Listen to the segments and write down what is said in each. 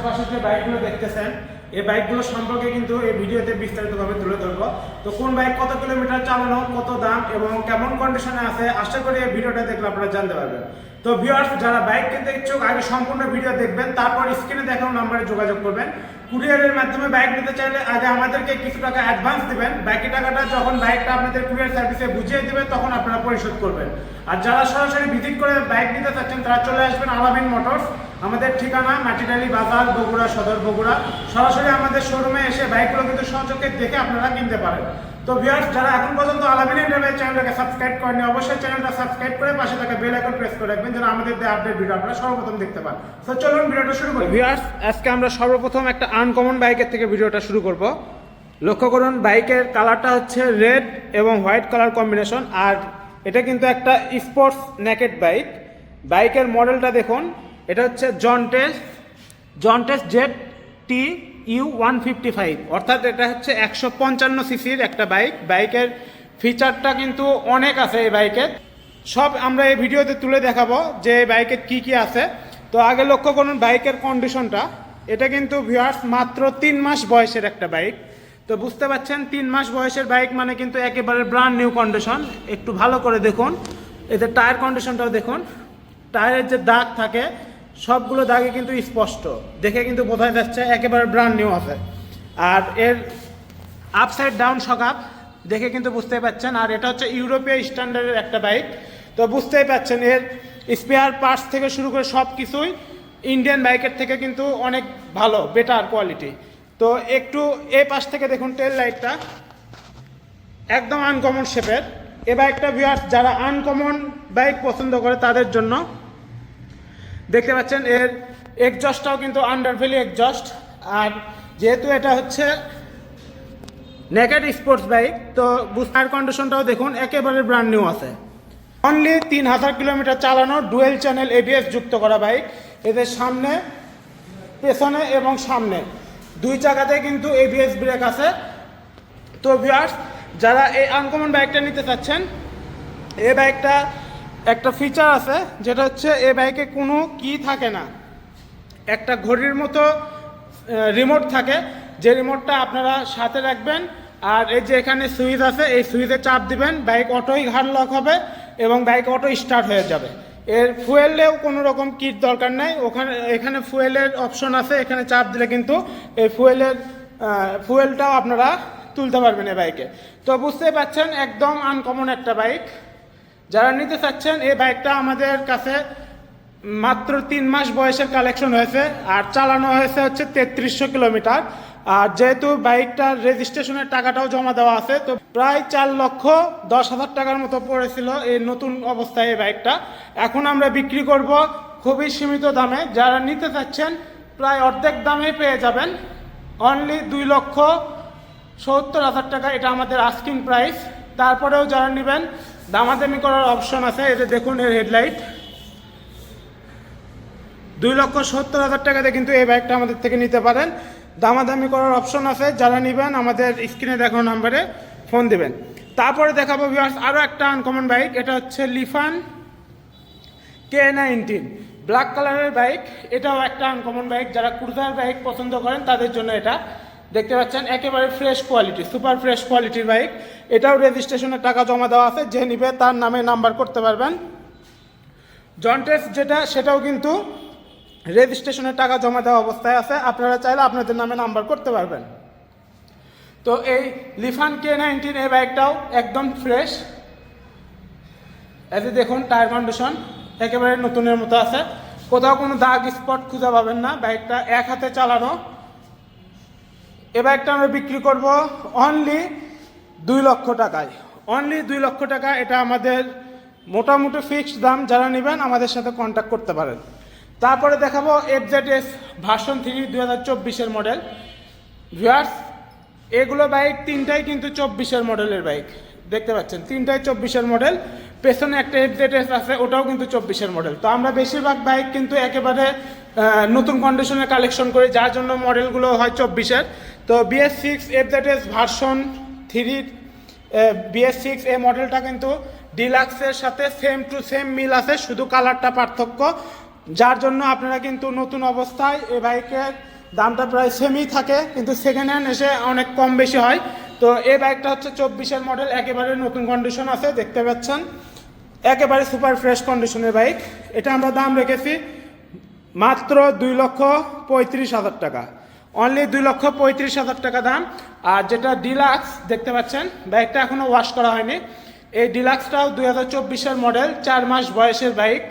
আশেপাশে যে বাইকগুলো দেখতেছেন, এই বাইকগুলো সম্পর্কে কিন্তু এই ভিডিওতে বিস্তারিতভাবে তুলে ধরবো। তো কোন বাইক কত কিলোমিটার চালানো, কত দাম এবং কেমন কন্ডিশনে আছে, আশা করি এই ভিডিওটা দেখলে আপনারা জানতে পারবেন। তো ভিউয়ার্স যারা বাইক কিনতে ইচ্ছুক, আগে সম্পূর্ণ ভিডিও দেখবেন, তারপর স্ক্রিনে দেখানো নাম্বারে যোগাযোগ করবেন। কুরিয়ারের মাধ্যমে বাইক নিতে চাইলে আগে আমাদেরকে কিছু টাকা অ্যাডভান্স দিবেন। বাকি টাকাটা যখন বাইকটা আপনাদের কুরিয়ার সার্ভিসে বুঝিয়ে দিবে, তখন আপনারা পরিশোধ করবেন। আর যারা সরাসরি ভিজিট করে বাইক নিতে চাচ্ছেন, তারা চলে আসবেন আলামিন মোটরস আমাদের ঠিকানা মাটিডালি বাজার, বগুড়া সদর, বগুড়া। সরাসরি আমাদের শোরুমে এসে বাইকগুলো কিন্তু সচক্ষে দেখে আপনারা কিনতে পারেন। তো ভিউয়ার্স যারা এখন পর্যন্ত আলামিন ইন্টারভিউ চ্যানেলটাকে সাবস্ক্রাইব করেনি অবশ্যই চ্যানেলটা সাবস্ক্রাইব করে পাশে থাকা বেল আইকন প্রেস করে রাখবেন, যেন আমাদের দেওয়া আপডেট ভিডিও আপনারা সর্বপ্রথম দেখতে পান। তো চলুন ভিডিওটা শুরু করি। ভিউয়ার্স আজকে আমরা সর্বপ্রথম একটা আনকমন বাইকের থেকে ভিডিওটা শুরু করব। লক্ষ্য করুন বাইকের কালারটা হচ্ছে রেড এবং হোয়াইট কালার কম্বিনেশন আর এটা কিন্তু একটা স্পোর্টস নেকেট বাইক বাইকের মডেলটা দেখুন এটা হচ্ছে Zontes Zontes Z T U one fifty five অর্থাৎ এটা হচ্ছে একশো পঞ্চান্ন সিসির একটা বাইক। বাইকের ফিচারটা কিন্তু অনেক আছে এই বাইকের। সব আমরা এই ভিডিওতে তুলে দেখাবো যে এই বাইকের কি কি আছে। তো আগে লক্ষ্য করুন বাইকের কন্ডিশনটা এটা কিন্তু ভিউয়ার্স মাত্র তিন মাস বয়সের একটা বাইক। তো বুঝতে পারছেন তিন মাস বয়সের বাইক মানে কিন্তু একেবারে ব্রান্ড নিউ কন্ডিশন একটু ভালো করে দেখুন। এতে টায়ার কন্ডিশনটাও দেখুন। টায়ারের যে দাগ থাকে সবগুলো দাগে কিন্তু স্পষ্ট। দেখে কিন্তু বোঝা যাচ্ছে একেবারে ব্রান্ড নিউ আছে। আর এর আপসাইড ডাউন সকাপ, দেখে কিন্তু বুঝতেই পাচ্ছেন। আর এটা হচ্ছে ইউরোপীয় স্ট্যান্ডার্ডের একটা বাইক তো বুঝতেই পাচ্ছেন এর স্পেয়ার পার্টস থেকে শুরু করে সব কিছুই ইন্ডিয়ান বাইকের থেকে কিন্তু অনেক ভালো বেটার কোয়ালিটি তো একটু এ পাশ থেকে দেখুন টেল লাইটটা একদম আনকমন শেপের এ বাইকটা ভিউয়ার্স যারা আনকমন বাইক পছন্দ করে তাদের জন্য দেখতে পাচ্ছেন, এর এক্সজস্টটাও কিন্তু আন্ডার আন্ডারভ্যালি এক্সজস্ট আর যেহেতু এটা হচ্ছে নেকেড স্পোর্টস বাইক তো বুস্টার কন্ডিশনটাও দেখুন, একেবারে ব্র্যান্ড নিউ আছে। অনলি তিন হাজার কিলোমিটার চালানো ডুয়েল চ্যানেল এবিএস যুক্ত করা বাইক এদের সামনে, পেছনে এবং সামনে। দুই জায়গাতে কিন্তু এবিএস ব্রেক আছে। তো ভিউয়ার্স যারা এই আনকমন বাইকটা নিতে চাচ্ছেন, এই বাইকটা একটা ফিচার আছে, যেটা হচ্ছে এই বাইকে কোনো কি থাকে না। একটা ঘড়ির মতো রিমোট থাকে, যে রিমোটটা আপনারা সাথে রাখবেন, আর এই যে এখানে সুইচ আছে, এই সুইচে চাপ দিবেন বাইক অটোই ঘাট লক হবে এবং বাইক অটো স্টার্ট হয়ে যাবে। এর ফুয়েলেও কোনো রকম কিট দরকার নেই, ওখানে, এখানে ফুয়েলের অপশন আছে, এখানে চাপ দিলে কিন্তু এই ফুয়েলের ফুয়েলটাও আপনারা তুলতে পারবেন এই বাইকে তো বুঝতেই পাচ্ছেন, একদম আনকমন একটা বাইক যারা নিতে চাচ্ছেন, এই বাইকটা আমাদের কাছে মাত্র তিন মাস বয়সের কালেকশন হয়েছে, আর চালানো হয়েছে হচ্ছে তেত্রিশশো কিলোমিটার। আর যেহেতু বাইকটার রেজিস্ট্রেশনের টাকাটাও জমা দেওয়া আছে, তো প্রায় চার লক্ষ দশ হাজার টাকার মতো পড়েছিল এই নতুন অবস্থায় এই বাইকটা। এখন আমরা বিক্রি করব খুবই সীমিত দামে। যারা নিতে চাচ্ছেন, প্রায় অর্ধেক দামে পেয়ে যাবেন। অনলি দুই লক্ষ সত্তর হাজার টাকা এটা আমাদের আস্কিং প্রাইস তারপরেও যারা নেবেন দামাদামি করার অপশন আছে এতে দেখুন এর হেডলাইট দুই লক্ষ সত্তর হাজার টাকাতে কিন্তু এই বাইকটা আমাদের থেকে নিতে পারেন। দামাদামি করার অপশন আছে, যারা নেবেন আমাদের স্ক্রিনে দেখানো নাম্বারে ফোন দিবেন। তারপরে দেখাবো ভিউয়ার্স আরও একটা আনকমন বাইক এটা হচ্ছে লিফান কে নাইনটিন ব্ল্যাক কালারের বাইক এটাও একটা আনকমন বাইক যারা ক্রুজার বাইক পছন্দ করেন, তাদের জন্য এটা। দেখতে পাচ্ছেন, একেবারে ফ্রেশ কোয়ালিটি সুপার ফ্রেশ কোয়ালিটির বাইক এটাও রেজিস্ট্রেশনের টাকা জমা দেওয়া আছে, যে নিবে তার নামে নাম্বার করতে পারবেন। জন্টেস যেটা, সেটাও কিন্তু রেজিস্ট্রেশনের টাকা জমা দেওয়া অবস্থায় আছে। আপনারা চাইলে আপনাদের নামে নাম্বার করতে পারবেন। তো এই লিফান কে নাইনটিন এই বাইকটাও একদম ফ্রেশ এতে দেখুন টায়ার কন্ডিশন একেবারে নতুনের মতো আছে। কোথাও কোনো দাগ স্পট খুঁজে পাবেন না। বাইকটা এক হাতে চালানো। এ বাইকটা আমরা বিক্রি করব অনলি দুই লক্ষ টাকায়। অনলি দুই লক্ষ টাকা, এটা আমাদের মোটামুটি ফিক্সড দাম, যারা নেবেন আমাদের সাথে কন্ট্যাক্ট করতে পারেন। তারপরে দেখাবো এফজেড এস ভার্সন থ্রি দুই হাজার চব্বিশের মডেল ভিউয়ার্স এগুলো বাইক তিনটাই কিন্তু চব্বিশের মডেলের বাইক দেখতে পাচ্ছেন, তিনটাই চব্বিশের মডেল পেছনে একটা এফজেড এস আছে, ওটাও কিন্তু চব্বিশের মডেল তো আমরা বেশিরভাগ বাইক কিন্তু একেবারে নতুন কন্ডিশনে কালেকশন করি, যার জন্য মডেলগুলো হয় চব্বিশের। তো BS six FZ S version থ্রির বিএস সিক্স এই মডেলটা কিন্তু ডিলাক্সের সাথে সেম টু সেম মিল আছে, শুধু কালারটা পার্থক্য। যার জন্য আপনারা কিন্তু নতুন অবস্থায় এ বাইকের দামটা প্রায় সেমই থাকে, কিন্তু সেকেন্ড হ্যান্ড এসে অনেক কম বেশি হয়। তো এই বাইকটা হচ্ছে চব্বিশের মডেল একেবারে নতুন কন্ডিশন আছে, দেখতে পাচ্ছেন। একেবারে সুপার ফ্রেশ কন্ডিশনের বাইক এটা আমরা দাম রেখেছি মাত্র দুই লক্ষ পঁয়ত্রিশ হাজার টাকা। অনলি দুই লক্ষ পঁয়ত্রিশ হাজার টাকা দাম। আর যেটা ডিলাক্স দেখতে পাচ্ছেন বাইকটা এখনও ওয়াশ করা হয়নি। এই ডিলাক্সটাও দুই হাজার চব্বিশের মডেল চার মাস বয়সের বাইক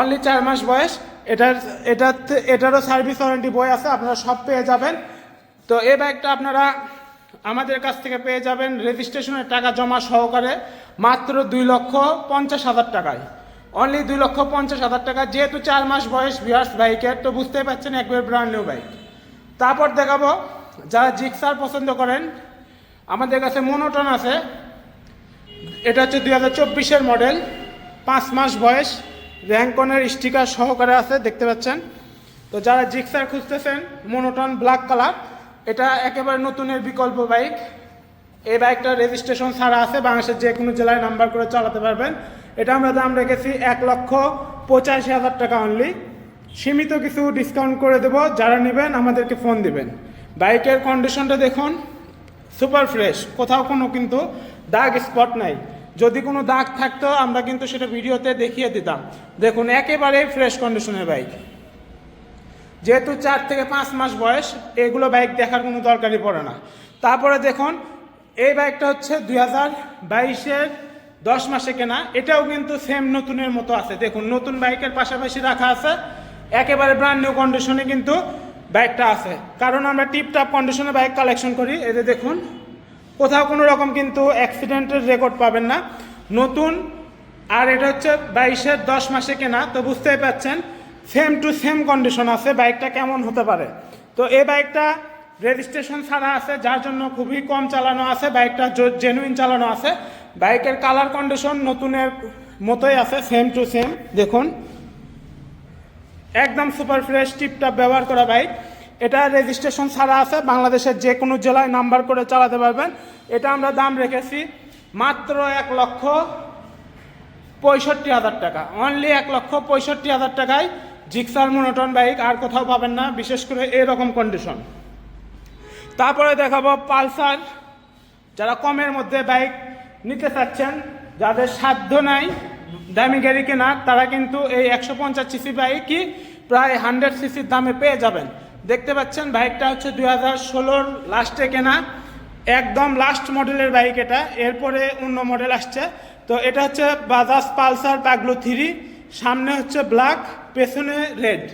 অনলি চার মাস বয়স। এটার এটার, এটারও সার্ভিস ওয়ারেন্টি বই আছে, আপনারা সব পেয়ে যাবেন। তো এই বাইকটা আপনারা আমাদের কাছ থেকে পেয়ে যাবেন রেজিস্ট্রেশনের টাকা জমা সহকারে মাত্র দুই লক্ষ পঞ্চাশ হাজার টাকায়। অনলি দুই লক্ষ পঞ্চাশ হাজার টাকা, যেহেতু চার মাস বয়স ভিয়ার্স বাইকের তো বুঝতেই পারছেন, একবার ব্র্যান্ড নিউ বাইক তারপর দেখাবো যারা জিক্সার পছন্দ করেন। আমাদের কাছে মনোটন আছে। এটা হচ্ছে দুই হাজার চব্বিশের মডেল। পাঁচ মাস বয়স। র্যাঙ্কনের স্টিকার সহকারে আছে, দেখতে পাচ্ছেন। তো যারা জিক্সার খুঁজতেছেন, মনোটন ব্ল্যাক কালার। এটা একেবারে নতুনের বিকল্প বাইক। এই বাইকটা রেজিস্ট্রেশন ছাড়া আছে, বাংলাদেশের যে কোনো জেলায় নাম্বার করে চালাতে পারবেন। এটা আমরা দাম রেখেছি এক লক্ষ পঁচাশি হাজার টাকা অনলি সীমিত কিছু ডিসকাউন্ট করে দেব। যারা নেবেন, আমাদেরকে ফোন দিবেন। বাইকের কন্ডিশনটা দেখুন। সুপার ফ্রেশ কোথাও কোনো কিন্তু দাগ স্পট নাই। যদি কোনো দাগ থাকতো, আমরা কিন্তু সেটা ভিডিওতে দেখিয়ে দিতাম। দেখুন, একেবারে ফ্রেশ কন্ডিশনের বাইক যেহেতু চার থেকে পাঁচ মাস বয়স, এগুলো বাইক দেখার কোনো দরকারই পড়ে না। তারপরে দেখুন, এই বাইকটা হচ্ছে দুই হাজার বাইশের দশ মাসে কেনা। এটাও কিন্তু সেম নতুনের মতো আছে। দেখুন, নতুন বাইকের পাশাপাশি রাখা আছে। একেবারে ব্র্যান্ড নিউ কন্ডিশনে কিন্তু বাইকটা আছে। কারণ আমরা টিপটাপ কন্ডিশনে বাইক কালেকশন করি। এতে দেখুন, কোথাও কোনো রকম কিন্তু অ্যাক্সিডেন্টের রেকর্ড পাবেন না। নতুন, আর এটা হচ্ছে বাইশের দশ মাসে কেনা। তো বুঝতেই পারছেন সেম টু সেম কন্ডিশন আছে। বাইকটা কেমন হতে পারে? তো এই বাইকটা রেজিস্ট্রেশন ছাড়া আছে। যার জন্য খুবই কম চালানো আছে। বাইকটা জেনুইন চালানো আছে। বাইকের কালার কন্ডিশন নতুনের মতোই আছে। সেম টু সেম দেখুন একদম সুপার ফ্রেশ টিপটপ ব্যবহার করা বাইক এটা রেজিস্ট্রেশন ছাড়া আছে, বাংলাদেশের যে কোনো জেলায় নাম্বার করে চালাতে পারবেন। এটা আমরা দাম রেখেছি মাত্র এক লক্ষ পঁয়ষট্টি হাজার টাকা। অনলি এক লক্ষ পঁয়ষট্টি হাজার টাকায় জিক্সার মোনোটন বাইক আর কোথাও পাবেন না, বিশেষ করে এরকম কন্ডিশন তারপরে দেখাবো পালসার। যারা কমের মধ্যে বাইক নিতে চাচ্ছেন, যাদের সাধ্য নাই দামি গাড়ি কেনার তারা কিন্তু এই একশো পঞ্চাশ সিসি বাইকই প্রায় হান্ড্রেড সিসির দামে পেয়ে যাবেন। দেখতে পাচ্ছেন বাইকটা হচ্ছে দুই হাজার ষোলোর লাস্টে কেনা, একদম লাস্ট মডেলের বাইক এটা, এরপরে অন্য মডেল আসছে। তো এটা হচ্ছে বাজাজ পালসার পাগলু থ্রি সামনে হচ্ছে ব্ল্যাক পেছনে রেড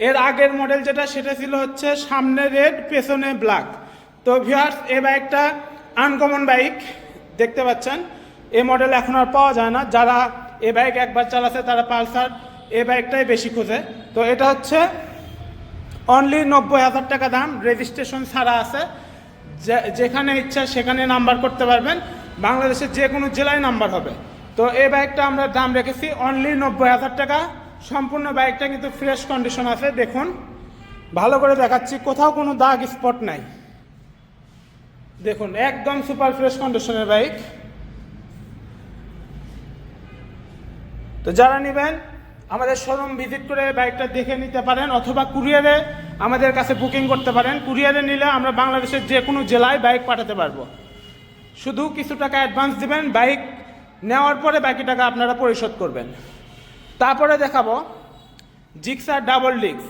এর আগের মডেল যেটা, সেটা ছিল হচ্ছে সামনে রেড পেছনে ব্ল্যাক তো ভিউয়ার্স এই বাইকটা আনকমন বাইক, দেখতে পাচ্ছেন। এই মডেল এখন আর পাওয়া যায় না। যারা এই বাইক একবার চালাচ্ছে তারা পালসার এ বাইকটাই বেশি খোঁজে। তো এটা হচ্ছে অনলি নব্বই হাজার টাকা দাম রেজিস্ট্রেশন ছাড়া আছে। যেখানে ইচ্ছা সেখানে নাম্বার করতে পারবেন। বাংলাদেশের যে কোনো জেলায় নাম্বার হবে। তো এই বাইকটা আমরা দাম রেখেছি অনলি নব্বই হাজার টাকা। সম্পূর্ণ বাইকটা কিন্তু ফ্রেশ কন্ডিশন আছে, দেখুন। ভালো করে দেখাচ্ছি, কোথাও কোনো দাগ স্পট নাই। দেখুন, একদম সুপার ফ্রেশ কন্ডিশনের বাইক তো যারা নেবেন, আমাদের শোরুম ভিজিট করে বাইকটা দেখে নিতে পারেন অথবা কুরিয়ারে আমাদের কাছে বুকিং করতে পারেন। কুরিয়ারে নিলে আমরা বাংলাদেশের যে কোনো জেলায় বাইক পাঠাতে পারব। শুধু কিছু টাকা অ্যাডভান্স দিবেন বাইক নেওয়ার পরে বাকি টাকা আপনারা পরিশোধ করবেন। তারপরে দেখাবো জিক্সার ডাবল ডিক্স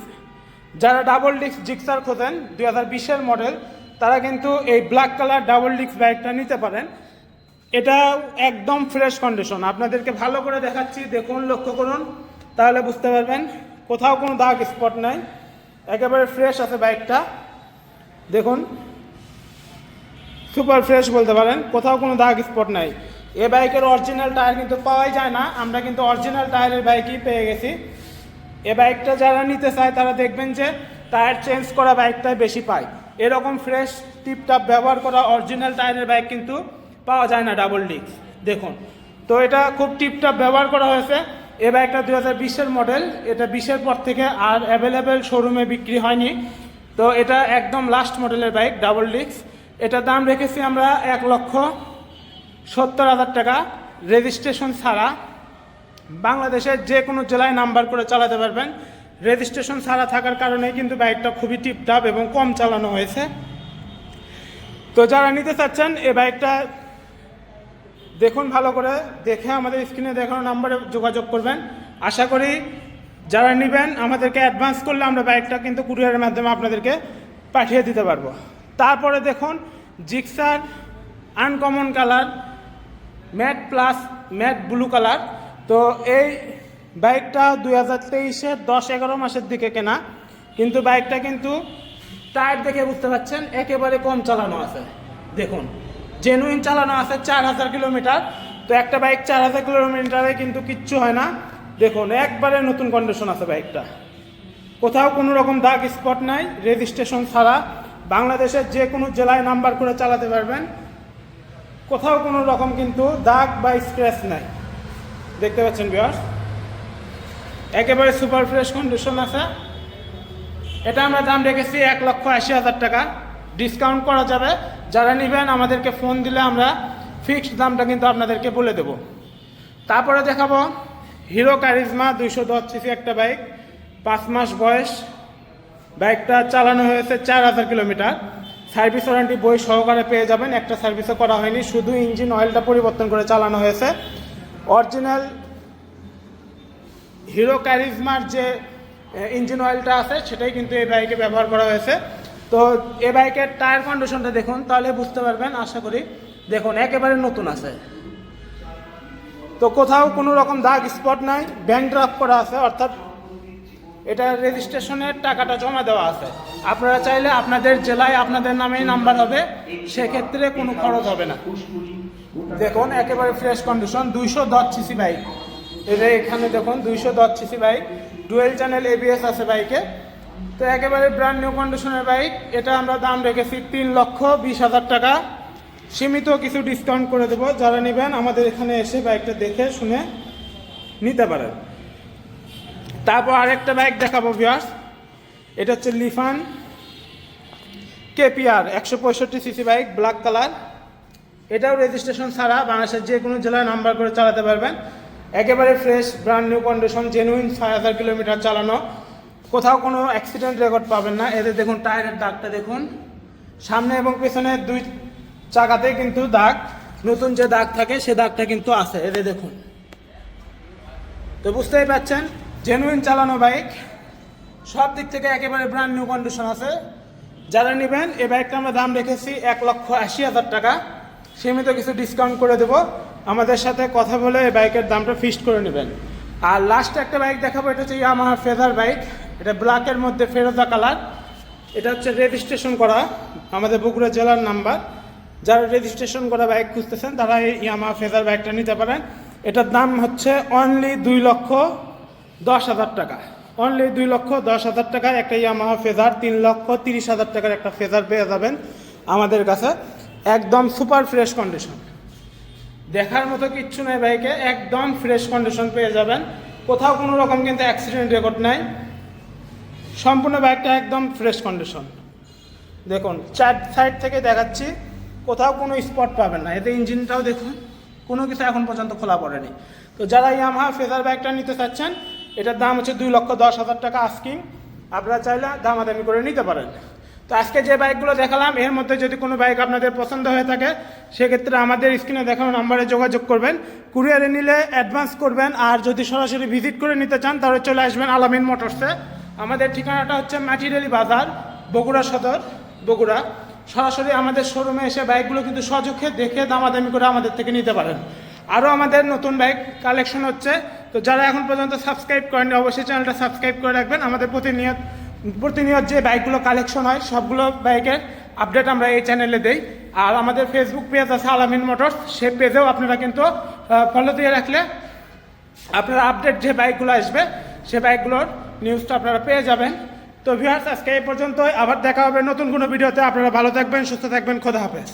যারা ডাবল ডিক্স জিক্সার খোঁজেন, দুই হাজার বিশের মডেল তারা কিন্তু এই ব্ল্যাক কালার ডাবল ডিক্স বাইকটা নিতে পারেন। এটা একদম ফ্রেশ কন্ডিশন আপনাদেরকে ভালো করে দেখাচ্ছি, দেখুন, লক্ষ্য করুন, তাহলে বুঝতে পারবেন, কোথাও কোনো দাগ স্পট নাই। একেবারে ফ্রেশ আছে বাইকটা দেখুন সুপার ফ্রেশ বলতে পারেন, কোথাও কোনো দাগ স্পট নাই। এ বাইকের অরিজিনাল টায়ার কিন্তু পাওয়াই যায় না, আমরা কিন্তু অরিজিনাল টায়ারের বাইকই পেয়ে গেছি। এ বাইকটা যারা নিতে চায়, তারা দেখবেন যে টায়ার চেঞ্জ করা বাইকটাই বেশি পায়। এরকম ফ্রেশ টিপটাপ ব্যবহার করা অরিজিনাল টায়ারের বাইক কিন্তু পাওয়া যায় না ডাবল ডিস্ক দেখুন, তো এটা খুব টিপটাপ ব্যবহার করা হয়েছে। এ বাইকটা দু হাজার বিশের মডেল এটা বিশের পর থেকে আর অ্যাভেলেবেল শোরুমে বিক্রি হয়নি। তো এটা একদম লাস্ট মডেলের বাইক ডাবল ডিস্ক এটার দাম রেখেছি আমরা এক লক্ষ সত্তর হাজার টাকা। রেজিস্ট্রেশন ছাড়া বাংলাদেশের যে কোনো জেলায় নাম্বার করে চালাতে পারবেন। রেজিস্ট্রেশন ছাড়া থাকার কারণে কিন্তু বাইকটা খুবই টিপটাপ এবং কম চালানো হয়েছে। তো যারা নিতে চাচ্ছেন, এ বাইকটা দেখুন ভালো করে, দেখে আমাদের স্ক্রিনে দেখানো নাম্বারে যোগাযোগ করবেন। আশা করি যারা নেবেন, আমাদেরকে অ্যাডভান্স করলে আমরা বাইকটা কিন্তু কুরিয়ারের মাধ্যমে আপনাদেরকে পাঠিয়ে দিতে পারব। তারপরে দেখুন Gixxer uncommon colour matte plus matte blue colour তো এই বাইকটা দুই হাজার তেইশের দশ এগারো মাসের দিকে কেনা, কিন্তু বাইকটা কিন্তু টায়ার দেখে বুঝতে পারছেন, একেবারে কম চালানো আছে। দেখুন। জেনুইন চালানো আছে চার হাজার কিলোমিটার। তো একটা বাইক চার হাজার কিলোমিটারে কিন্তু কিচ্ছু হয় না। দেখুন, একবারে নতুন কন্ডিশন আছে বাইকটা কোথাও কোনো রকম দাগ স্পট নাই রেজিস্ট্রেশন ছাড়া। বাংলাদেশের যে কোনো জেলায় নাম্বার করে চালাতে পারবেন। কোথাও কোনো রকম কিন্তু দাগ বা স্ক্র্যাচ নাই। দেখতে পাচ্ছেন বিয়ার্স একেবারে সুপার ফ্রেশ কন্ডিশন আছে। এটা আমরা দাম রেখেছি এক লক্ষ আশি হাজার টাকা। ডিসকাউন্ট করা যাবে। যারা নেবেন, আমাদেরকে ফোন দিলে আমরা ফিক্সড দামটা কিন্তু আপনাদেরকে বলে দেব। তারপরে দেখাবো হিরো কারিজমা দুইশো দশ সিসি একটা বাইক পাঁচ মাস বয়স। বাইকটা চালানো হয়েছে চার হাজার কিলোমিটার। সার্ভিস ওয়ারেন্টি বই সহকারে পেয়ে যাবেন, একটা সার্ভিসও করা হয়নি, শুধু ইঞ্জিন অয়েলটা পরিবর্তন করে চালানো হয়েছে। অরিজিনাল হিরো ক্যারিজমার যে ইঞ্জিন অয়েলটা আছে, সেটাই কিন্তু এই বাইকে ব্যবহার করা হয়েছে। তো এ বাইকের টায়ার কন্ডিশনটা দেখুন, তাহলে বুঝতে পারবেন, আশা করি। দেখুন, একেবারে নতুন আছে। তো কোথাও কোনো রকম দাগ স্পট নাই ব্যাংক ড্রাফট করা আছে, অর্থাৎ এটা রেজিস্ট্রেশনের টাকাটা জমা দেওয়া আছে। আপনারা চাইলে আপনাদের জেলায় আপনাদের নামেই নাম্বার হবে, সেক্ষেত্রে কোনো খরচ হবে না। দেখুন, একেবারে ফ্রেশ কন্ডিশন দুইশো দশ সিসি বাইক এটা এখানে দেখুন, দুইশো দশ CC bike dual channel ABS আছে বাইকে তো একেবারে ব্র্যান্ড নিউ কন্ডিশনের বাইক এটা আমরা দাম রেখেছি তিন লক্ষ বিশ হাজার টাকা। সীমিত কিছু ডিসকাউন্ট করে দেবো, যারা নেবেন আমাদের এখানে এসে বাইকটা দেখে শুনে নিতে পারেন। তারপর আরেকটা বাইক দেখাবো ভিউয়ার্স এটা হচ্ছে লিফান কেপিআর একশো পঁয়ষট্টি সিসি বাইক ব্ল্যাক কালার এটাও রেজিস্ট্রেশন ছাড়া বাংলাদেশের যে কোনো জেলায় নাম্বার করে চালাতে পারবেন। একেবারে fresh brand new condition genuine ছয় হাজার কিলোমিটার চালানো। কোথাও কোনো অ্যাক্সিডেন্ট রেকর্ড পাবেন না। এদের দেখুন টায়ারের দাগটা দেখুন। সামনে এবং পেছনে দুই চাকাতে কিন্তু দাগ। নতুন যে দাগ থাকে, সে দাগটা কিন্তু আছে। এদের দেখুন। তো বুঝতেই পারছেন জেনুইন চালানো বাইক সব দিক থেকে একেবারে ব্র্যান্ড নিউ কন্ডিশন আছে। যারা নেবেন, এই বাইকটা আমরা দাম রেখেছি এক লক্ষ আশি হাজার টাকা। সীমিত কিছু ডিসকাউন্ট করে দেব। আমাদের সাথে কথা বলে এই বাইকের দামটা ফিক্সড করে নেবেন। আর লাস্ট একটা বাইক দেখাবো, এটা হচ্ছে ইয়ামাহা ফেদার বাইক এটা ব্ল্যাকের মধ্যে ফেরোজা কালার। এটা হচ্ছে রেজিস্ট্রেশন করা, আমাদের বগুড়া জেলার নাম্বার। যারা রেজিস্ট্রেশন করা বাইক খুঁজতেছেন, তারা এই ইয়ামাহা ফেজার বাইকটা নিতে পারেন। এটার দাম হচ্ছে অনলি দুই লক্ষ দশ হাজার টাকা। অনলি দুই লক্ষ দশ হাজার টাকার একটা ইয়ামাহা ফেজার তিন লক্ষ তিরিশ হাজার টাকার একটা ফেজার পেয়ে যাবেন আমাদের কাছে। একদম সুপার ফ্রেশ কন্ডিশন দেখার মতো কিচ্ছু নেই বাইকে একদম ফ্রেশ কন্ডিশন পেয়ে যাবেন। কোথাও কোনো রকম কিন্তু অ্যাক্সিডেন্ট রেকর্ড নাই। সম্পূর্ণ বাইকটা একদম ফ্রেশ কন্ডিশন দেখুন, চার সাইড থেকে দেখাচ্ছি, কোথাও কোনো স্পট পাবেন না। এতে ইঞ্জিনটাও দেখুন, কোনো কিছু এখন পর্যন্ত খোলা পড়েনি। তো যারা ইয়ামাহা ফেজার বাইকটা নিতে চাচ্ছেন, এটার দাম হচ্ছে দুই লক্ষ দশ হাজার টাকা আস্কিং আপনারা চাইলে দামাদামি করে নিতে পারেন। তো আজকে যে বাইকগুলো দেখালাম, এর মধ্যে যদি কোনো বাইক আপনাদের পছন্দ হয়ে থাকে, সেক্ষেত্রে আমাদের স্ক্রিনে দেখানো নাম্বারে যোগাযোগ করবেন। কুরিয়ারে নিলে অ্যাডভান্স করবেন, আর যদি সরাসরি ভিজিট করে নিতে চান, তাহলে চলে আসবেন আলামিন মোটরসে আমাদের ঠিকানাটা হচ্ছে মাটিরেলি বাজার, বগুড়া সদর, বগুড়া। সরাসরি আমাদের শোরুমে এসে বাইকগুলো কিন্তু সচক্ষে দেখে দামাদামি করে আমাদের থেকে নিতে পারেন। আরও আমাদের নতুন বাইক কালেকশন হচ্ছে। তো যারা এখন পর্যন্ত সাবস্ক্রাইব করেননি, অবশ্যই চ্যানেলটা সাবস্ক্রাইব করে রাখবেন। আমাদের প্রতিনিয়ত প্রতিনিয়ত যে বাইকগুলো কালেকশন হয়, সবগুলো বাইকের আপডেট আমরা এই চ্যানেলে দেই। আর আমাদের ফেসবুক পেজ আছে আলামিন মোটরস সেই পেজেও আপনারা কিন্তু ফলো দিয়ে রাখলে আপনারা আপডেট যে বাইকগুলো আসবে, সে বাইকগুলোর নিউজটা আপনারা পেয়ে যাবেন। তো ভিউয়ার্স আজকে এই পর্যন্ত আবার দেখা হবে নতুন কোনো ভিডিওতে। আপনারা ভালো থাকবেন, সুস্থ থাকবেন। খোদা হাফেজ।